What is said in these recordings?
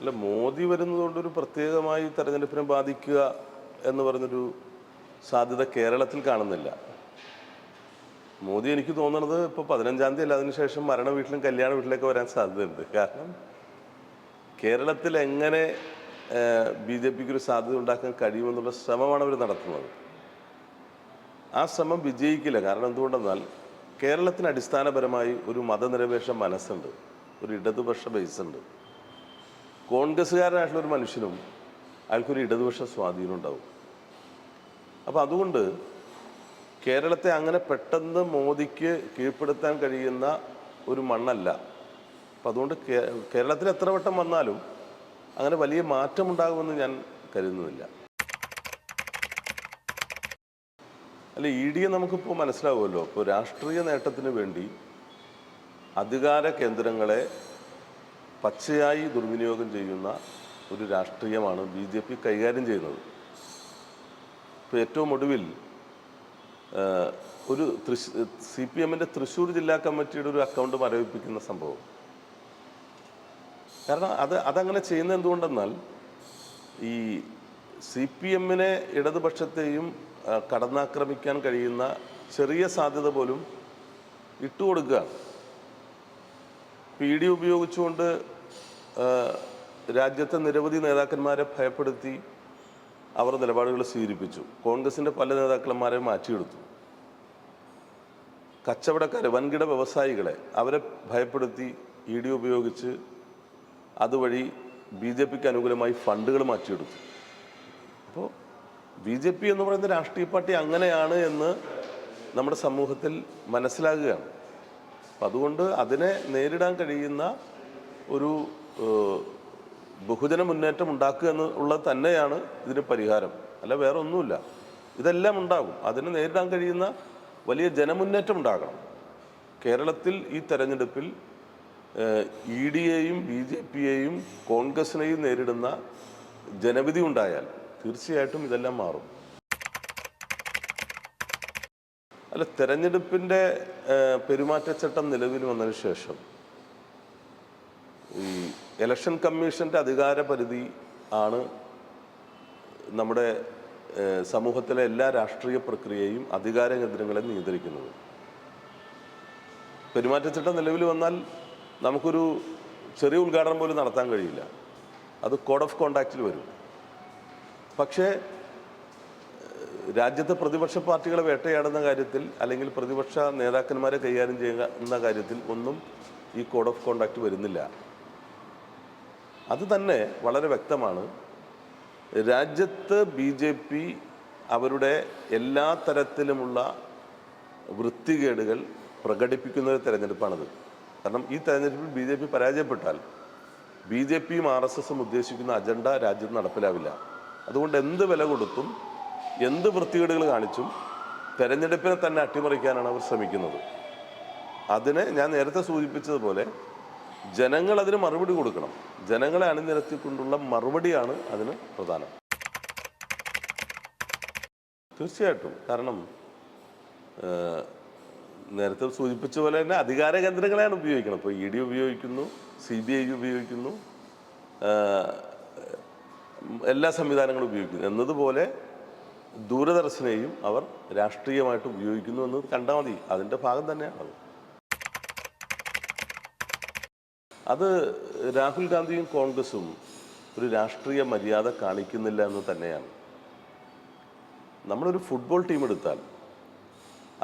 അല്ല മോദി വരുന്നതുകൊണ്ട് ഒരു പ്രത്യേകമായി തെരഞ്ഞെടുപ്പിനെ ബാധിക്കുക എന്ന് പറഞ്ഞൊരു സാധ്യത കേരളത്തിൽ കാണുന്നില്ല. മോദി എനിക്ക് തോന്നുന്നത് ഇപ്പോൾ പതിനഞ്ചാം തീയതി അല്ല അതിനുശേഷം മരണ വീട്ടിലും കല്യാണ വീട്ടിലൊക്കെ വരാൻ സാധ്യതയുണ്ട്. കാരണം കേരളത്തിൽ എങ്ങനെ ബി ജെ പിക്ക് ഒരു സാധ്യത ഉണ്ടാക്കാൻ കഴിയുമെന്നുള്ള ശ്രമമാണ് അവർ നടത്തുന്നത്. ആ ശ്രമം വിജയിക്കില്ല. കാരണം എന്തുകൊണ്ടെന്നാൽ കേരളത്തിന് അടിസ്ഥാനപരമായി ഒരു മതനിരപേക്ഷ മനസ്സുണ്ട്. ഒരു ഇടതുപക്ഷ ബേസ് ഉണ്ട് കോൺഗ്രസ്സുകാരനായിട്ടുള്ള ഒരു മനുഷ്യനും അയാൾക്കൊരു ഇടതുപക്ഷ സ്വാധീനം ഉണ്ടാവും. അപ്പോൾ അതുകൊണ്ട് കേരളത്തെ അങ്ങനെ പെട്ടെന്ന് മോദിക്ക് കീഴ്പ്പെടുത്താൻ കഴിയുന്ന ഒരു മണ്ണല്ല. അപ്പം അതുകൊണ്ട് കേരളത്തിൽ എത്ര വട്ടം വന്നാലും അങ്ങനെ വലിയ മാറ്റമുണ്ടാകുമെന്ന് ഞാൻ കരുതുന്നില്ല. അല്ല ഇ ഡിയെ നമുക്കിപ്പോൾ മനസ്സിലാവുമല്ലോ. ഇപ്പോൾ രാഷ്ട്രീയ നേട്ടത്തിന് വേണ്ടി അധികാര കേന്ദ്രങ്ങളെ പച്ചയായി ദുർവിനിയോഗം ചെയ്യുന്ന ഒരു രാഷ്ട്രീയമാണ് ബി ജെ പി കൈകാര്യം ചെയ്യുന്നത്. ഇപ്പോൾ ഏറ്റവും ഒടുവിൽ ഒരു തൃശ് സി പി എമ്മിന്റെ തൃശ്ശൂർ ജില്ലാ കമ്മിറ്റിയുടെ ഒരു അക്കൗണ്ട് മരവിപ്പിക്കുന്ന സംഭവം. കാരണം അത് അതങ്ങനെ ചെയ്യുന്നത് എന്തുകൊണ്ടെന്നാൽ ഈ സി പി എമ്മിനെ ഇടതുപക്ഷത്തെയും കടന്നാക്രമിക്കാൻ കഴിയുന്ന ചെറിയ സാധ്യത പോലും ഇട്ടുകൊടുക്കുകയാണ്. പി ഡി ഉപയോഗിച്ചുകൊണ്ട് രാജ്യത്തെ നിരവധി നേതാക്കന്മാരെ ഭയപ്പെടുത്തി അവർ നിലപാടുകൾ സ്വീകരിപ്പിച്ചു. കോൺഗ്രസിന്റെ പല നേതാക്കന്മാരെ മാറ്റിയെടുത്തു. കച്ചവടക്കാരെ വൻകിട വ്യവസായികളെ അവരെ ഭയപ്പെടുത്തി ഇ ഡി ഉപയോഗിച്ച് അതുവഴി ബി ജെ പിക്ക് അനുകൂലമായി ഫണ്ടുകൾ മാറ്റിയെടുത്തു. അപ്പോൾ ബി ജെ പി എന്ന് പറയുന്ന രാഷ്ട്രീയ പാർട്ടി അങ്ങനെയാണ് എന്ന് നമ്മുടെ സമൂഹത്തിൽ മനസ്സിലാകുകയാണ്. അപ്പം അതുകൊണ്ട് അതിനെ നേരിടാൻ കഴിയുന്ന ഒരു ബഹുജന മുന്നേറ്റം ഉണ്ടാക്കുക എന്നുള്ളത് തന്നെയാണ് ഇതിന് പരിഹാരം. അല്ല വേറെ ഒന്നുമില്ല ഇതെല്ലാം ഉണ്ടാകും. അതിനെ നേരിടാൻ കഴിയുന്ന വലിയ ജനമുന്നേറ്റം ഉണ്ടാകണം. കേരളത്തിൽ ഈ തെരഞ്ഞെടുപ്പിൽ ഇ ഡിയെയും ബി ജെ പിയെയും കോൺഗ്രസിനെയും നേരിടുന്ന ജനവിധി ഉണ്ടായാൽ തീർച്ചയായിട്ടും ഇതെല്ലാം മാറും. അല്ല തെരഞ്ഞെടുപ്പിന്റെ പെരുമാറ്റച്ചട്ടം നിലവിൽ വന്നതിന് ശേഷം ഈ ഇലക്ഷൻ കമ്മീഷന്റെ അധികാര പരിധി ആണ് നമ്മുടെ സമൂഹത്തിലെ എല്ലാ രാഷ്ട്രീയ പ്രക്രിയയും അധികാര കേന്ദ്രങ്ങളെ നിയന്ത്രിക്കുന്നത്. പെരുമാറ്റച്ചട്ടം നിലവിൽ വന്നാൽ നമുക്കൊരു ചെറിയ ഉദ്ഘാടനം പോലും നടത്താൻ കഴിയില്ല. അത് കോഡ് ഓഫ് കോണ്ടാക്റ്റിൽ വരും. പക്ഷേ രാജ്യത്തെ പ്രതിപക്ഷ പാർട്ടികളെ വേട്ടയാടുന്ന കാര്യത്തിൽ അല്ലെങ്കിൽ പ്രതിപക്ഷ നേതാക്കന്മാരെ കൈകാര്യം ചെയ്യുന്ന കാര്യത്തിൽ ഒന്നും ഈ കോഡ് ഓഫ് കോണ്ടാക്ട് വരുന്നില്ല. അത് തന്നെ വളരെ വ്യക്തമാണ്. രാജ്യത്ത് ബി ജെ പി അവരുടെ എല്ലാ തരത്തിലുമുള്ള വൃത്തികേടുകൾ പ്രകടിപ്പിക്കുന്ന ഒരു തെരഞ്ഞെടുപ്പാണിത്. കാരണം ഈ തെരഞ്ഞെടുപ്പിൽ ബി ജെ പി പരാജയപ്പെട്ടാൽ ബി ജെ പിയും ആർ എസ് എസും ഉദ്ദേശിക്കുന്ന അജണ്ട രാജ്യത്ത് നടപ്പിലാവില്ല. അതുകൊണ്ട് എന്ത് വില കൊടുത്തും എന്ത് വൃത്തികേടുകൾ കാണിച്ചും തെരഞ്ഞെടുപ്പിനെ തന്നെ അട്ടിമറിക്കാനാണ് അവർ ശ്രമിക്കുന്നത്. അതിന് ഞാൻ നേരത്തെ സൂചിപ്പിച്ചതുപോലെ ജനങ്ങൾ അതിന് മറുപടി കൊടുക്കണം. ജനങ്ങളെ അണിനിരത്തിക്കൊണ്ടുള്ള മറുപടിയാണ് അതിന് പ്രധാനം. തീർച്ചയായിട്ടും. കാരണം നേരത്തെ സൂചിപ്പിച്ച പോലെ തന്നെ അധികാര കേന്ദ്രങ്ങളെയാണ് ഉപയോഗിക്കുന്നത്. ഇപ്പോൾ ഇ ഡി ഉപയോഗിക്കുന്നു സി ബി ഐ ഉപയോഗിക്കുന്നു എല്ലാ സംവിധാനങ്ങളും ഉപയോഗിക്കുന്നു. എന്നതുപോലെ ദൂരദർശനെയും അവർ രാഷ്ട്രീയമായിട്ട് ഉപയോഗിക്കുന്നു എന്ന് കണ്ടാൽ മതി. അതിന്റെ ഭാഗം തന്നെയാണ് അത് രാഹുൽ ഗാന്ധിയും കോൺഗ്രസും ഒരു രാഷ്ട്രീയ മര്യാദ കാണിക്കുന്നില്ല എന്ന് തന്നെയാണ്. നമ്മളൊരു ഫുട്ബോൾ ടീം എടുത്താൽ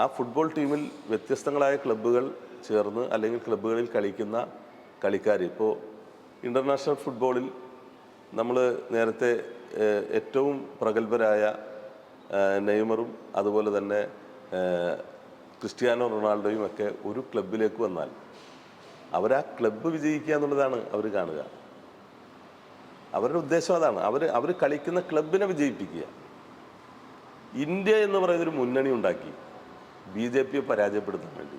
ആ ഫുട്ബോൾ ടീമിൽ വ്യത്യസ്തങ്ങളായ ക്ലബ്ബുകൾ ചേർന്ന് അല്ലെങ്കിൽ ക്ലബ്ബുകളിൽ കളിക്കുന്ന കളിക്കാർ ഇപ്പോൾ ഇന്റർനാഷണൽ ഫുട്ബോളിൽ നമ്മൾ നേരത്തെ ഏറ്റവും പ്രഗത്ഭരായ നെയ്മറും അതുപോലെ തന്നെ ക്രിസ്ത്യാനോ റൊണാൾഡോയും ഒക്കെ ഒരു ക്ലബിലേക്ക് വന്നാൽ അവർ ആ ക്ലബ്ബ് വിജയിക്കുക എന്നുള്ളതാണ് അവർ കാണുക. അവരുടെ ഉദ്ദേശം അതാണ്. അവർ അവർ കളിക്കുന്ന ക്ലബിനെ വിജയിപ്പിക്കുക. ഇന്ത്യ എന്ന് പറയുന്നൊരു മുന്നണി ഉണ്ടാക്കി ബി ജെ പിയെ പരാജയപ്പെടുത്താൻ വേണ്ടി.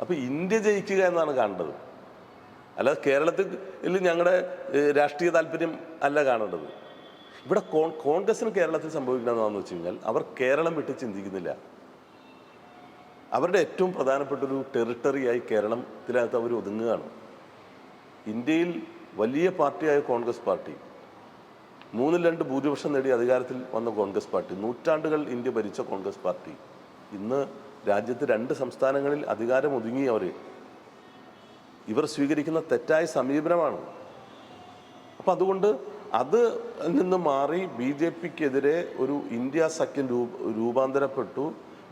അപ്പോൾ ഇന്ത്യ ജയിക്കുക എന്നാണ് കാണേണ്ടത്. അല്ലാതെ കേരളത്തിൽ ഞങ്ങളുടെ രാഷ്ട്രീയ താല്പര്യം അല്ല കാണേണ്ടത്. ഇവിടെ കോൺ കോൺഗ്രസിന് കേരളത്തിൽ സംഭവിക്കുന്നതെന്നു വെച്ച് കഴിഞ്ഞാൽ അവർ കേരളം വിട്ട് ചിന്തിക്കുന്നില്ല. അവരുടെ ഏറ്റവും പ്രധാനപ്പെട്ട ഒരു ടെറിട്ടറിയായി കേരളത്തിനകത്ത് അവർ ഒതുങ്ങുകയാണ്. ഇന്ത്യയിൽ വലിയ പാർട്ടിയായ കോൺഗ്രസ് പാർട്ടി മൂന്നിൽ രണ്ട് ഭൂരിപക്ഷം നേടി അധികാരത്തിൽ വന്ന കോൺഗ്രസ് പാർട്ടി നൂറ്റാണ്ടുകൾ ഇന്ത്യ ഭരിച്ച കോൺഗ്രസ് പാർട്ടി ഇന്ന് രാജ്യത്ത് രണ്ട് സംസ്ഥാനങ്ങളിൽ അധികാരം ഒതുങ്ങി അവർ ഇവർ സ്വീകരിക്കുന്ന തെറ്റായ സമീപനമാണ്. അപ്പം അതുകൊണ്ട് അത് നിന്ന് മാറി ബി ജെ പിക്കെതിരെ ഒരു ഇന്ത്യ സഖ്യം രൂപ രൂപാന്തരപ്പെട്ടു.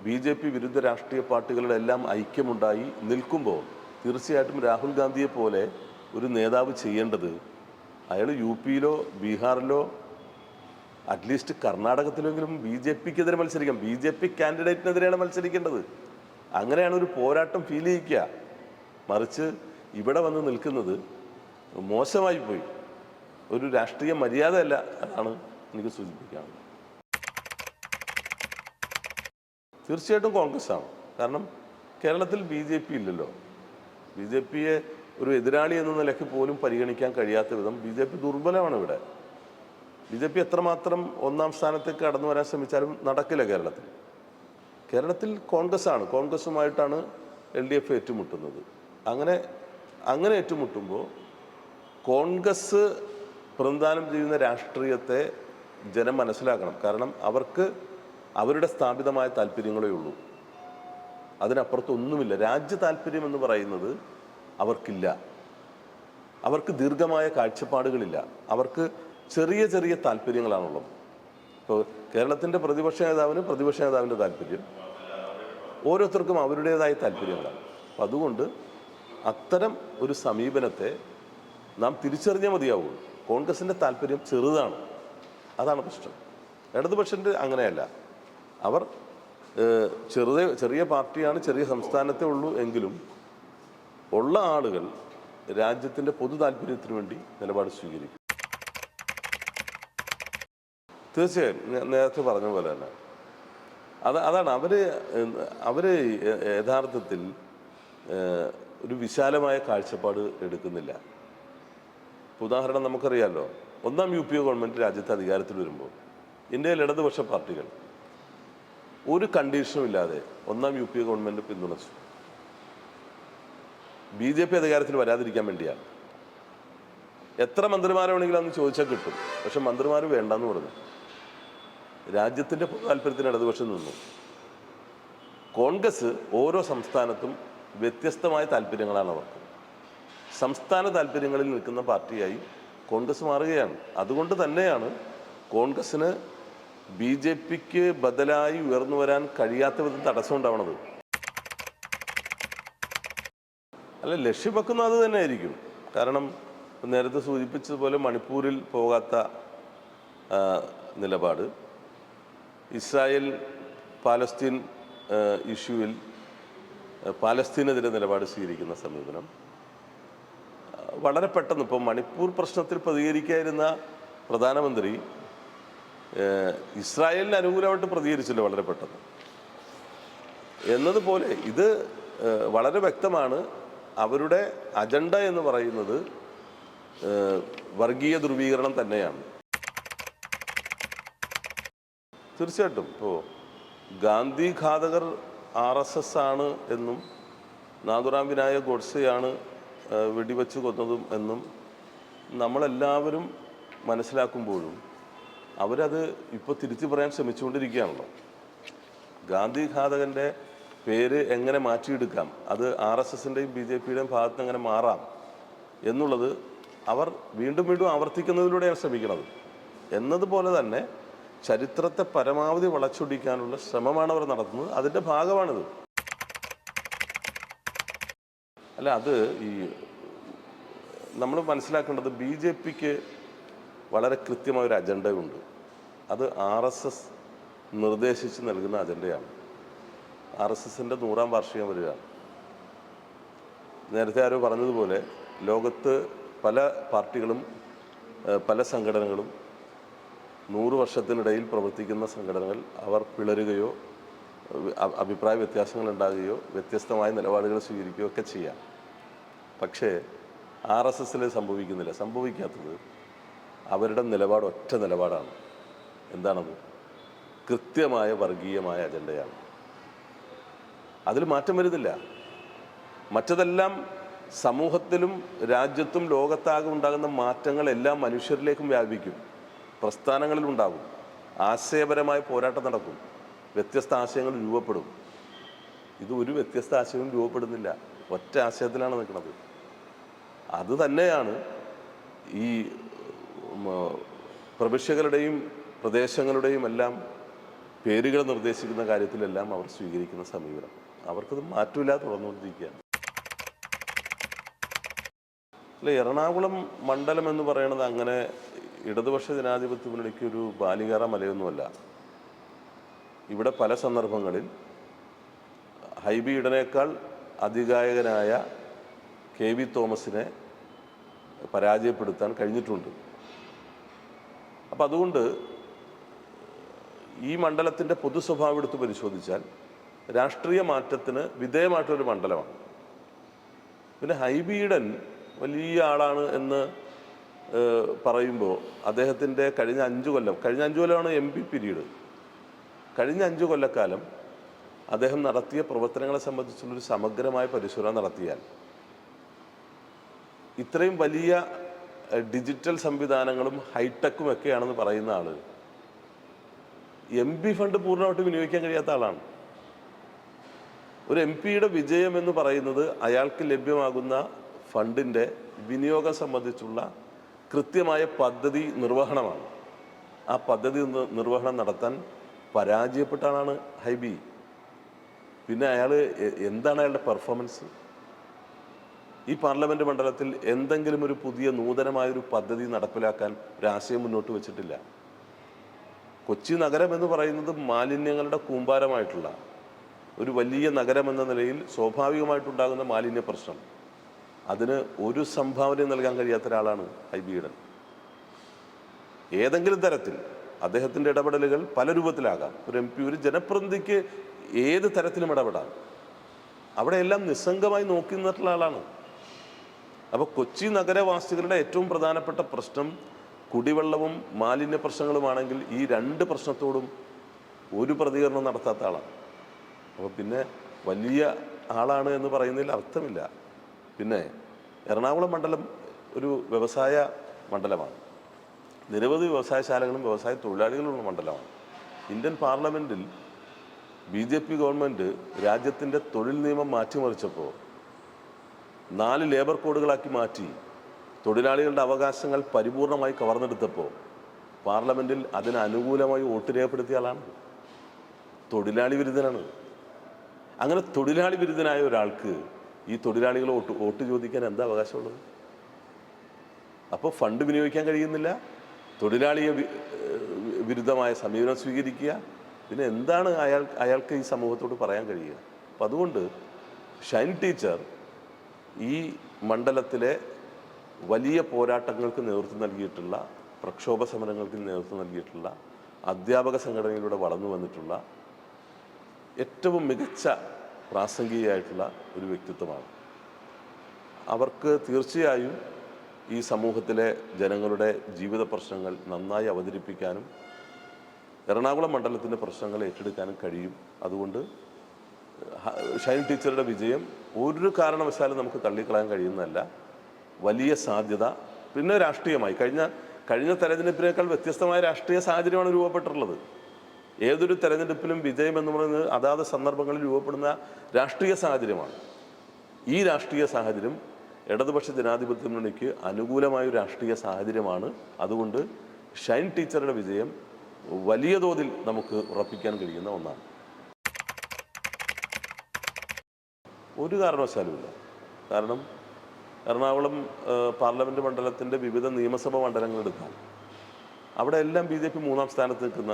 ബി ജെ പി വിരുദ്ധ രാഷ്ട്രീയ പാർട്ടികളുടെ എല്ലാം ഐക്യമുണ്ടായി നിൽക്കുമ്പോൾ തീർച്ചയായിട്ടും രാഹുൽ ഗാന്ധിയെ പോലെ ഒരു നേതാവ് ചെയ്യേണ്ടത് അയാൾ യു പിയിലോ ബീഹാറിലോ അറ്റ്ലീസ്റ്റ് കർണാടകത്തിലെങ്കിലും ബി ജെ പിക്കെതിരെ മത്സരിക്കാം. ബി ജെ പി കാൻഡിഡേറ്റിനെതിരെയാണ് മത്സരിക്കേണ്ടത്. അങ്ങനെയാണ് ഒരു പോരാട്ടം ഫീൽ ചെയ്യിക്കുക. മറിച്ച് ഇവിടെ വന്ന് നിൽക്കുന്നത് മോശമായി പോയി. ഒരു രാഷ്ട്രീയ മര്യാദയല്ല എന്നാണ് എനിക്ക് സൂചിപ്പിക്കാനുള്ളത്. തീർച്ചയായിട്ടും കോൺഗ്രസ് ആണ് കാരണം കേരളത്തിൽ ബി ജെ പി ഇല്ലല്ലോ. ബി ജെ പിയെ ഒരു എതിരാളി എന്ന നിലയ്ക്ക് പോലും പരിഗണിക്കാൻ കഴിയാത്ത വിധം ബി ജെ പി ദുർബലമാണ് ഇവിടെ. ബി ജെ പി എത്രമാത്രം ഒന്നാം സ്ഥാനത്തേക്ക് കടന്നു വരാൻ ശ്രമിച്ചാലും നടക്കില്ല കേരളത്തിൽ. കേരളത്തിൽ കോൺഗ്രസ് ആണ് കോൺഗ്രസുമായിട്ടാണ് എൽ ഡി എഫ് ഏറ്റുമുട്ടുന്നത്. അങ്ങനെ അങ്ങനെ ഏറ്റുമുട്ടുമ്പോൾ കോൺഗ്രസ് പ്രതിദാനം ചെയ്യുന്ന രാഷ്ട്രീയത്തെ ജനം മനസ്സിലാക്കണം. കാരണം അവർക്ക് അവരുടെ സ്ഥാപിതമായ താല്പര്യങ്ങളേ ഉള്ളൂ. അതിനപ്പുറത്തൊന്നുമില്ല രാജ്യ താല്പര്യം എന്ന് പറയുന്നത് അവർക്കില്ല. അവർക്ക് ദീർഘമായ കാഴ്ചപ്പാടുകളില്ല. അവർക്ക് ചെറിയ ചെറിയ താല്പര്യങ്ങളാണുള്ളത്. ഇപ്പോൾ കേരളത്തിന്റെ പ്രതിപക്ഷ നേതാവിന് പ്രതിപക്ഷ നേതാവിന്റെ താല്പര്യം ഓരോരുത്തർക്കും അവരുടേതായ താല്പര്യങ്ങളാണ്. അപ്പം അതുകൊണ്ട് അത്തരം ഒരു സമീപനത്തെ നാം തിരിച്ചറിഞ്ഞാൽ മതിയാവുള്ളൂ. കോൺഗ്രസിന്റെ താല്പര്യം ചെറുതാണ്. അതാണ് പ്രശ്നം. ഇടതുപക്ഷന്റെ അങ്ങനെയല്ല. അവർ ചെറുതെ ചെറിയ പാർട്ടിയാണ് ചെറിയ സംസ്ഥാനത്തേ ഉള്ളൂ എങ്കിലും ഉള്ള ആളുകൾ രാജ്യത്തിന്റെ പൊതു താല്പര്യത്തിന് വേണ്ടി നിലപാട് സ്വീകരിക്കും. തീർച്ചയായും. നേരത്തെ പറഞ്ഞ പോലെ തന്നെ. അത് അതാണ്. അവർ അവർ യഥാർത്ഥത്തിൽ ഒരു വിശാലമായ കാഴ്ചപ്പാട് എടുക്കുന്നില്ല. ഇപ്പൊ ഉദാഹരണം നമുക്കറിയാമല്ലോ ഒന്നാം യു പി എ ഗവൺമെന്റ് രാജ്യത്ത് അധികാരത്തിൽ വരുമ്പോൾ ഇന്ത്യയിൽ ഇടതുപക്ഷ പാർട്ടികൾ ഒരു കണ്ടീഷനും ഇല്ലാതെ ഒന്നാം യു പി എ ഗവൺമെന്റ് പിന്തുണച്ചു. ബി ജെ പി അധികാരത്തിൽ വരാതിരിക്കാൻ വേണ്ടിയാണ്. എത്ര മന്ത്രിമാരെ വേണമെങ്കിലും അന്ന് ചോദിച്ചാൽ കിട്ടും. പക്ഷെ മന്ത്രിമാർ വേണ്ടെന്ന് പറഞ്ഞു. രാജ്യത്തിന്റെ താല്പര്യത്തിന് ഇടതുപക്ഷം നിന്നു. കോൺഗ്രസ് ഓരോ സംസ്ഥാനത്തും വ്യത്യസ്തമായ താല്പര്യങ്ങളാണ് അവർക്ക്. സംസ്ഥാന താല്പര്യങ്ങളിൽ നിൽക്കുന്ന പാർട്ടിയായി കോൺഗ്രസ് മാറുകയാണ്. അതുകൊണ്ട് തന്നെയാണ് കോൺഗ്രസ്സിന് ബി ജെ പിക്ക് ബദലായി ഉയർന്നു വരാൻ കഴിയാത്ത വിധം തടസ്സം ഉണ്ടാവണത്. അല്ല ലക്ഷ്യം വെക്കുന്നത് അത് തന്നെ ആയിരിക്കും കാരണം നേരത്തെ സൂചിപ്പിച്ചതുപോലെ മണിപ്പൂരിൽ പോകാത്ത നിലപാട്. ഇസ്രായേൽ പാലസ്തീൻ ഇഷ്യൂവിൽ പാലസ്തീനെതിരെ നിലപാട് സ്വീകരിക്കുന്ന സമീപനം. വളരെ പെട്ടെന്ന് ഇപ്പോൾ മണിപ്പൂർ പ്രശ്നത്തിൽ പ്രതികരിക്കാതിരുന്ന പ്രധാനമന്ത്രി ഇസ്രായേലിന് അനുകൂലമായിട്ട് പ്രതികരിച്ചില്ല വളരെ പെട്ടെന്ന്? എന്നതുപോലെ ഇത് വളരെ വ്യക്തമാണ്. അവരുടെ അജണ്ട എന്ന് പറയുന്നത് വർഗീയ ധ്രുവീകരണം തന്നെയാണ്. തീർച്ചയായിട്ടും. ഇപ്പോൾ ഗാന്ധി ഘാതകർ ആർ എസ് എസ് ആണ് എന്നും നാഥുറാം വിനായക് ഗോഡ്സെയാണ് വെടിവെച്ച് കൊന്നതും എന്നും നമ്മളെല്ലാവരും മനസ്സിലാക്കുമ്പോഴും അവരത് ഇപ്പോൾ തിരുത്തി പറയാൻ ശ്രമിച്ചുകൊണ്ടിരിക്കുകയാണല്ലോ. ഗാന്ധി ഘാതകന്റെ പേര് എങ്ങനെ മാറ്റിയെടുക്കാം? അത് ആർ എസ് എസിന്റെയും ബി ജെ പിയുടെയും ഭാഗത്ത് എങ്ങനെ മാറാം? എന്നുള്ളത് അവർ വീണ്ടും വീണ്ടും ആവർത്തിക്കുന്നതിലൂടെയാണ് ശ്രമിക്കുന്നത്. എന്നതുപോലെ തന്നെ ചരിത്രത്തെ പരമാവധി വളച്ചൊടിക്കാനുള്ള ശ്രമമാണ് അവർ നടത്തുന്നത്. അതിന്റെ ഭാഗമാണിത്. അല്ല അത് ഈ നമ്മൾ മനസ്സിലാക്കേണ്ടത് ബി ജെ പിക്ക് വളരെ കൃത്യമായ ഒരു അജണ്ടയുണ്ട്. അത് ആർ എസ് എസ് നിർദ്ദേശിച്ച് നൽകുന്ന അജണ്ടയാണ്. ആർ എസ് എസിന്റെ നൂറാം വാർഷികം വരികയാണ്. നേരത്തെ ആരോ പറഞ്ഞതുപോലെ ലോകത്ത് പല പാർട്ടികളും പല സംഘടനകളും നൂറ് വർഷത്തിനിടയിൽ പ്രവർത്തിക്കുന്ന സംഘടനകൾ അവർ പിളരുകയോ അഭിപ്രായ വ്യത്യാസങ്ങൾ ഉണ്ടാകുകയോ വ്യത്യസ്തമായ നിലപാടുകൾ സ്വീകരിക്കുകയോ ഒക്കെ ചെയ്യാം. പക്ഷേ ആർ എസ് എസിൽ സംഭവിക്കുന്നില്ല. സംഭവിക്കാത്തത് അവരുടെ നിലപാട് ഒറ്റ നിലപാടാണ്. എന്താണത്? കൃത്യമായ വർഗീയമായ അജണ്ടയാണ്. അതിൽ മാറ്റം വരുന്നില്ല. മറ്റതെല്ലാം സമൂഹത്തിലും രാജ്യത്തും ലോകത്താകെ ഉണ്ടാകുന്ന മാറ്റങ്ങളെല്ലാം മനുഷ്യരിലേക്കും വ്യാപിക്കും പ്രസ്ഥാനങ്ങളിൽ ഉണ്ടാകും. ആശയപരമായ പോരാട്ടം നടക്കും. വ്യത്യസ്ത ആശയങ്ങൾ രൂപപ്പെടും. ഇത് ഒരു വ്യത്യസ്ത ആശയവും രൂപപ്പെടുന്നില്ല. ഒറ്റ ആശയത്തിലാണ് നിൽക്കുന്നത്. അത് തന്നെയാണ് ഈ പ്രവിശ്യകളുടെയും പ്രദേശങ്ങളുടെയും എല്ലാം പേരുകൾ നിർദ്ദേശിക്കുന്ന കാര്യത്തിലെല്ലാം അവർ സ്വീകരിക്കുന്ന സമീപനം. അവർക്കത് മാറ്റമില്ലാതെ തുടർന്നുകൊണ്ടിരിക്കുകയാണ്. അല്ല എറണാകുളം മണ്ഡലം എന്ന് പറയുന്നത് അങ്ങനെ ഇടതുപക്ഷ ജനാധിപത്യ മുന്നണിക്ക് ഒരു ബാലികാറ മലയൊന്നുമല്ല. ഇവിടെ പല സന്ദർഭങ്ങളിൽ ഹൈബി ഇടനേക്കാൾ അധികായകനായ കെ വി തോമസിനെ പരാജയപ്പെടുത്താൻ കഴിഞ്ഞിട്ടുണ്ട്. അപ്പം അതുകൊണ്ട് ഈ മണ്ഡലത്തിന്റെ പൊതു സ്വഭാവം എടുത്ത് പരിശോധിച്ചാൽ രാഷ്ട്രീയ മാറ്റത്തിന് വിധേയമായിട്ടൊരു മണ്ഡലമാണ്. പിന്നെ ഹൈബീഡൻ വലിയ ആളാണ് എന്ന് പറയുമ്പോൾ അദ്ദേഹത്തിന്റെ കഴിഞ്ഞ അഞ്ച് കൊല്ലം കഴിഞ്ഞ അഞ്ച് കൊല്ലമാണ് എം പി പീരീഡ്. കഴിഞ്ഞ അഞ്ച് കൊല്ലക്കാലം അദ്ദേഹം നടത്തിയ പ്രവർത്തനങ്ങളെ സംബന്ധിച്ചുള്ളൊരു സമഗ്രമായ പരിശോധന നടത്തിയാൽ ഇത്രയും വലിയ ഡിജിറ്റൽ സംവിധാനങ്ങളും ഹൈടെക്കും ഒക്കെയാണെന്ന് പറയുന്ന ആൾ എം പി ഫണ്ട് പൂർണമായിട്ട് വിനിയോഗിക്കാൻ കഴിയാത്ത ആളാണ്. ഒരു എം പിയുടെ വിജയം എന്ന് പറയുന്നത് അയാൾക്ക് ലഭ്യമാകുന്ന ഫണ്ടിന്റെ വിനിയോഗം സംബന്ധിച്ചുള്ള കൃത്യമായ പദ്ധതി നിർവഹണമാണ്. ആ പദ്ധതി നിർവഹണം നടത്താൻ പരാജയപ്പെട്ടാണ് ഹൈബി. പിന്നെ അയാൾ എന്താണ് അയാളുടെ പെർഫോമൻസ് ഈ പാർലമെന്റ് മണ്ഡലത്തിൽ എന്തെങ്കിലും ഒരു പുതിയ നൂതനമായ ഒരു പദ്ധതി നടപ്പിലാക്കാൻ ഒരു ആശയം മുന്നോട്ട് വെച്ചിട്ടില്ല. കൊച്ചി നഗരം എന്ന് പറയുന്നത് മാലിന്യങ്ങളുടെ കൂമ്പാരമായിട്ടുള്ള ഒരു വലിയ നഗരം എന്ന നിലയിൽ സ്വാഭാവികമായിട്ടുണ്ടാകുന്ന മാലിന്യ പ്രശ്നം. അതിന് ഒരു സംഭാവനയും നൽകാൻ കഴിയാത്ത ഒരാളാണ് ഹൈബീഡൻ ഏതെങ്കിലും തരത്തിൽ അദ്ദേഹത്തിന്റെ ഇടപെടലുകൾ പല രൂപത്തിലാകാം. ഒരു എം പി ഒരു ജനപ്രതിനിധിക്ക് ഏത് തരത്തിലും ഇടപെടാം. അവിടെയെല്ലാം നിസ്സംഗമായി നോക്കി നിന്നിട്ടുള്ള ആളാണ്. അപ്പോൾ കൊച്ചി നഗരവാസികളുടെ ഏറ്റവും പ്രധാനപ്പെട്ട പ്രശ്നം കുടിവെള്ളവും മാലിന്യ പ്രശ്നങ്ങളുമാണെങ്കിൽ ഈ രണ്ട് പ്രശ്നത്തോടും ഒരു പ്രതികരണം നടത്താത്ത ആളാണ്. അപ്പോൾ പിന്നെ വലിയ ആളാണ് എന്ന് പറയുന്നതിൽ അർത്ഥമില്ല. പിന്നെ എറണാകുളം മണ്ഡലം ഒരു വ്യവസായ മണ്ഡലമാണ്. നിരവധി വ്യവസായശാലകളും വ്യവസായ തൊഴിലാളികളുള്ള മണ്ഡലമാണ്. ഇന്ത്യൻ പാർലമെന്റിൽ ബി ജെ പി ഗവൺമെന്റ് രാജ്യത്തിന്റെ തൊഴിൽ നിയമം മാറ്റിമറിച്ചപ്പോൾ നാല് ലേബർ കോഡുകളാക്കി മാറ്റി തൊഴിലാളികളുടെ അവകാശങ്ങൾ പരിപൂർണമായി കവർന്നെടുത്തപ്പോൾ പാർലമെന്റിൽ അതിന് അനുകൂലമായി വോട്ട് രേഖപ്പെടുത്തിയ ആളാണ്. തൊഴിലാളി വിരുദ്ധനാണ്. അങ്ങനെ തൊഴിലാളി വിരുദ്ധനായ ഒരാൾക്ക് ഈ തൊഴിലാളികൾ വോട്ട് വോട്ട് ചോദിക്കാൻ എന്താ അവകാശമുള്ളത്? അപ്പോൾ ഫണ്ട് വിനിയോഗിക്കാൻ കഴിയുന്നില്ല. തൊഴിലാളിയെ വിരുദ്ധമായ സമീപനം സ്വീകരിക്കുക. പിന്നെ എന്താണ് അയാൾ അയാൾക്ക് ഈ സമൂഹത്തോട് പറയാൻ കഴിയുക? അപ്പം അതുകൊണ്ട് ഷൈൻ ടീച്ചർ ഈ മണ്ഡലത്തിലെ വലിയ പോരാട്ടങ്ങൾക്ക് നേതൃത്വം നൽകിയിട്ടുള്ള പ്രക്ഷോഭ സമരങ്ങൾക്ക് നേതൃത്വം നൽകിയിട്ടുള്ള അധ്യാപക സംഘടനയിലൂടെ വളർന്നു വന്നിട്ടുള്ള ഏറ്റവും മികച്ച പ്രാസംഗികയായിട്ടുള്ള ഒരു വ്യക്തിത്വമാണ്. അവർക്ക് തീർച്ചയായും ഈ സമൂഹത്തിലെ ജനങ്ങളുടെ ജീവിത പ്രശ്നങ്ങൾ നന്നായി അവതരിപ്പിക്കാനും എറണാകുളം മണ്ഡലത്തിന്റെ പ്രശ്നങ്ങൾ ഏറ്റെടുക്കാനും കഴിയും. അതുകൊണ്ട് ഷൈൻ ടീച്ചറുടെ വിജയം ഒരു കാരണവശാലും നമുക്ക് തള്ളിക്കളയാൻ കഴിയുന്നതല്ല. വലിയ സാധ്യത പിന്നെ രാഷ്ട്രീയമായി. കഴിഞ്ഞ കഴിഞ്ഞ തെരഞ്ഞെടുപ്പിനേക്കാൾ വ്യത്യസ്തമായ രാഷ്ട്രീയ സാഹചര്യമാണ് രൂപപ്പെട്ടിട്ടുള്ളത്. ഏതൊരു തെരഞ്ഞെടുപ്പിലും വിജയം എന്ന് പറയുന്നത് അതാത് സന്ദർഭങ്ങളിൽ രൂപപ്പെടുന്ന രാഷ്ട്രീയ സാഹചര്യമാണ്. ഈ രാഷ്ട്രീയ സാഹചര്യം ഇടതുപക്ഷ ജനാധിപത്യ മുന്നണിക്ക് അനുകൂലമായ ഒരു രാഷ്ട്രീയ സാഹചര്യമാണ്. അതുകൊണ്ട് ഷൈൻ ടീച്ചറുടെ വിജയം വലിയ തോതിൽ നമുക്ക് ഉറപ്പിക്കാൻ കഴിയുന്ന ഒന്നാണ്. ഒരു കാരണവശാലുമില്ല കാരണം എറണാകുളം പാർലമെന്റ് മണ്ഡലത്തിന്റെ വിവിധ നിയമസഭാ മണ്ഡലങ്ങൾ എടുത്താൽ അവിടെ എല്ലാം ബി ജെ പി മൂന്നാം സ്ഥാനത്ത് നിൽക്കുന്ന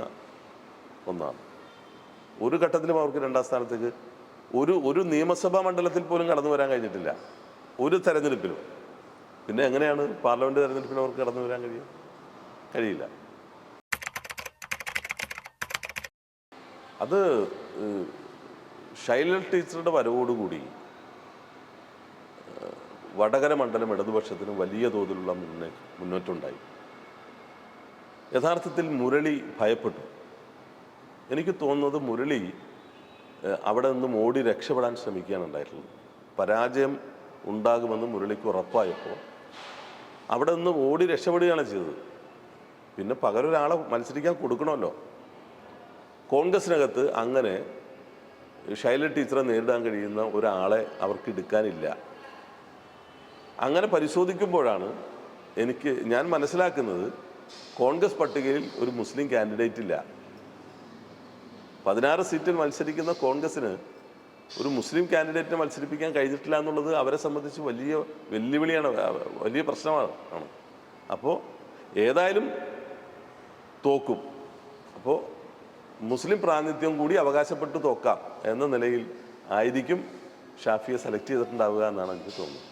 ഒന്നാണ്. ഒരു ഘട്ടത്തിലും അവർക്ക് രണ്ടാം സ്ഥാനത്തേക്ക് ഒരു ഒരു നിയമസഭാ മണ്ഡലത്തിൽ പോലും കടന്നു വരാൻ കഴിഞ്ഞിട്ടില്ല. ഒരു തെരഞ്ഞെടുപ്പിലും. പിന്നെ എങ്ങനെയാണ് പാർലമെന്റ് തെരഞ്ഞെടുപ്പിൽ അവർക്ക് കടന്നു വരാൻ കഴിയുക? കഴിയില്ല. അത് ഷൈലൽ ടീച്ചറുടെ വരവോടുകൂടി വടകര മണ്ഡലം ഇടതുപക്ഷത്തിന് വലിയ തോതിലുള്ള മുന്നേ മുന്നേറ്റമുണ്ടായി. യഥാർത്ഥത്തിൽ മുരളി ഭയപ്പെട്ടു. എനിക്ക് തോന്നുന്നത് മുരളി അവിടെ നിന്നും ഓടി രക്ഷപ്പെടാൻ ശ്രമിക്കുകയാണ് ഉണ്ടായിട്ടുള്ളത്. പരാജയം ഉണ്ടാകുമെന്ന് മുരളിക്ക് ഉറപ്പായപ്പോൾ അവിടെ നിന്ന് ഓടി രക്ഷപ്പെടുകയാണ് ചെയ്തത്. പിന്നെ പകരം ഒരാളെ മത്സരിക്കാൻ കൊടുക്കണമല്ലോ. കോൺഗ്രസിനകത്ത് അങ്ങനെ ശൈല ടീച്ചറെ നേരിടാൻ കഴിയുന്ന ഒരാളെ അവർക്ക് എടുക്കാനില്ല. അങ്ങനെ പരിശോധിക്കുമ്പോഴാണ് എനിക്ക് ഞാൻ മനസ്സിലാക്കുന്നത് കോൺഗ്രസ് പട്ടികയിൽ ഒരു മുസ്ലിം കാൻഡിഡേറ്റ് ഇല്ല. പതിനാറ് സീറ്റിൽ മത്സരിക്കുന്ന കോൺഗ്രസ്സിന് ഒരു മുസ്ലിം കാൻഡിഡേറ്റിനെ മത്സരിപ്പിക്കാൻ കഴിഞ്ഞിട്ടില്ല എന്നുള്ളത് അവരെ സംബന്ധിച്ച് വലിയ വെല്ലുവിളിയാണ് വലിയ പ്രശ്നമാണ്. ആണ് അപ്പോൾ ഏതായാലും തോക്കും. അപ്പോൾ മുസ്ലിം പ്രാതിനിധ്യം കൂടി അവകാശപ്പെട്ടു തോക്കാം എന്ന നിലയിൽ ആയിരിക്കും ഷാഫിയെ സെലക്ട് ചെയ്തിട്ടുണ്ടാവുക എന്നാണ് എനിക്ക് തോന്നുന്നത്.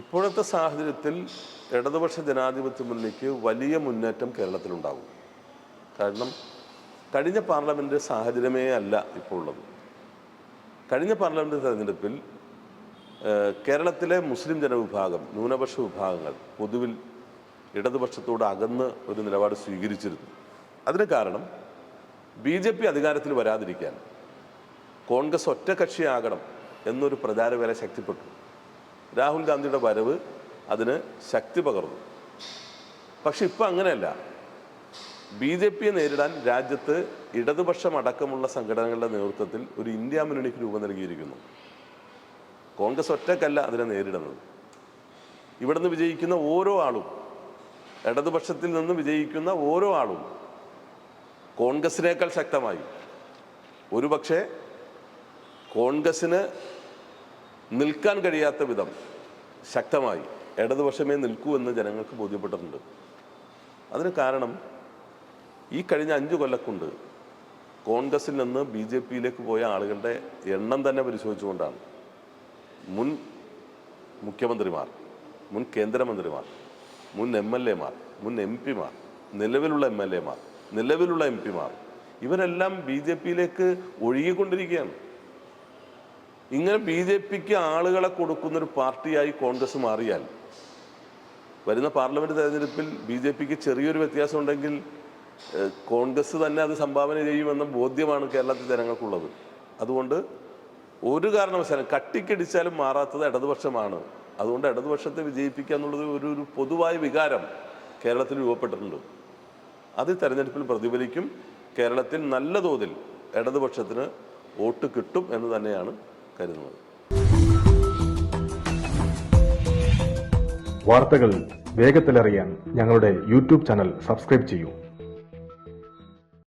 ഇപ്പോഴത്തെ സാഹചര്യത്തിൽ ഇടതുപക്ഷ ജനാധിപത്യ മുന്നണിക്ക് വലിയ മുന്നേറ്റം കേരളത്തിലുണ്ടാകും. കാരണം കഴിഞ്ഞ പാർലമെന്റ് സാഹചര്യമേ അല്ല ഇപ്പോൾ ഉള്ളത്. കഴിഞ്ഞ പാർലമെന്റ് തെരഞ്ഞെടുപ്പിൽ കേരളത്തിലെ മുസ്ലിം ജനവിഭാഗം ന്യൂനപക്ഷ വിഭാഗങ്ങൾ പൊതുവിൽ ഇടതുപക്ഷത്തോട് അകന്ന് ഒരു നിലപാട് സ്വീകരിച്ചിരുന്നു. അതിന് കാരണം ബി ജെ പി അധികാരത്തിൽ വരാതിരിക്കാൻ കോൺഗ്രസ് ഒറ്റകക്ഷിയാകണം എന്നൊരു പ്രചാരവേല ശക്തിപ്പെട്ടു. രാഹുൽ ഗാന്ധിയുടെ വരവ് അതിന് ശക്തി പകർന്നു. പക്ഷെ ഇപ്പം അങ്ങനെയല്ല. ബി ജെ പിയെ നേരിടാൻ രാജ്യത്ത് ഇടതുപക്ഷം അടക്കമുള്ള സംഘടനകളുടെ നേതൃത്വത്തിൽ ഒരു ഇന്ത്യ മുന്നണിക്ക് രൂപം നൽകിയിരിക്കുന്നു. കോൺഗ്രസ് ഒറ്റക്കല്ല അതിനെ നേരിടുന്നത്. ഇവിടുന്ന് വിജയിക്കുന്ന ഓരോ ആളും ഇടതുപക്ഷത്തിൽ നിന്ന് വിജയിക്കുന്ന ഓരോ ആളും കോൺഗ്രസിനേക്കാൾ ശക്തമായി. ഒരുപക്ഷെ കോൺഗ്രസിന് നിൽക്കാൻ കഴിയാത്ത വിധം ശക്തമായി ഇടതുപക്ഷമേ നിൽക്കൂ എന്ന് ജനങ്ങൾക്ക് ബോധ്യപ്പെട്ടിട്ടുണ്ട്. അതിന് കാരണം ഈ കഴിഞ്ഞ അഞ്ച് കൊല്ലക്കൊണ്ട് കോൺഗ്രസിൽ നിന്ന് ബി ജെ പിയിലേക്ക് പോയ ആളുകളുടെ എണ്ണം തന്നെ പരിശോധിച്ചുകൊണ്ടാണ് മുൻ മുഖ്യമന്ത്രിമാർ മുൻ കേന്ദ്രമന്ത്രിമാർ മുൻ എം എൽ എമാർ മുൻ എം പിമാർ നിലവിലുള്ള എം എൽ എമാർ നിലവിലുള്ള എം പിമാർ ഇവരെല്ലാം ബി ജെ പിയിലേക്ക് ഒഴുകിക്കൊണ്ടിരിക്കുകയാണ്. ഇങ്ങനെ ബി ജെ പിക്ക് ആളുകളെ കൊടുക്കുന്നൊരു പാർട്ടിയായി കോൺഗ്രസ് മാറിയാൽ വരുന്ന പാർലമെന്റ് തെരഞ്ഞെടുപ്പിൽ ബി ജെ പിക്ക് ചെറിയൊരു വ്യത്യാസം ഉണ്ടെങ്കിൽ കോൺഗ്രസ് തന്നെ അത് സംഭാവന ചെയ്യുമെന്ന ബോധ്യമാണ് കേരളത്തിൽ ജനങ്ങൾക്കുള്ളത്. അതുകൊണ്ട് ഒരു കാരണവശാലും കട്ടിക്കടിച്ചാലും മാറാത്തത് ഇടതുപക്ഷമാണ്. അതുകൊണ്ട് ഇടതുപക്ഷത്തെ വിജയിപ്പിക്കുക എന്നുള്ളത് ഒരു ഒരു പൊതുവായ വികാരം കേരളത്തിൽ രൂപപ്പെട്ടിട്ടുണ്ട്. അത് തെരഞ്ഞെടുപ്പിൽ പ്രതിഫലിക്കും. കേരളത്തിൽ നല്ല തോതിൽ ഇടതുപക്ഷത്തിന് വോട്ട് കിട്ടും എന്ന് തന്നെയാണ് കരുതുന്നത്. വാർത്തകൾ വേഗത്തിലറിയാൻ ഞങ്ങളുടെ യൂട്യൂബ് ചാനൽ സബ്സ്ക്രൈബ് ചെയ്യൂ.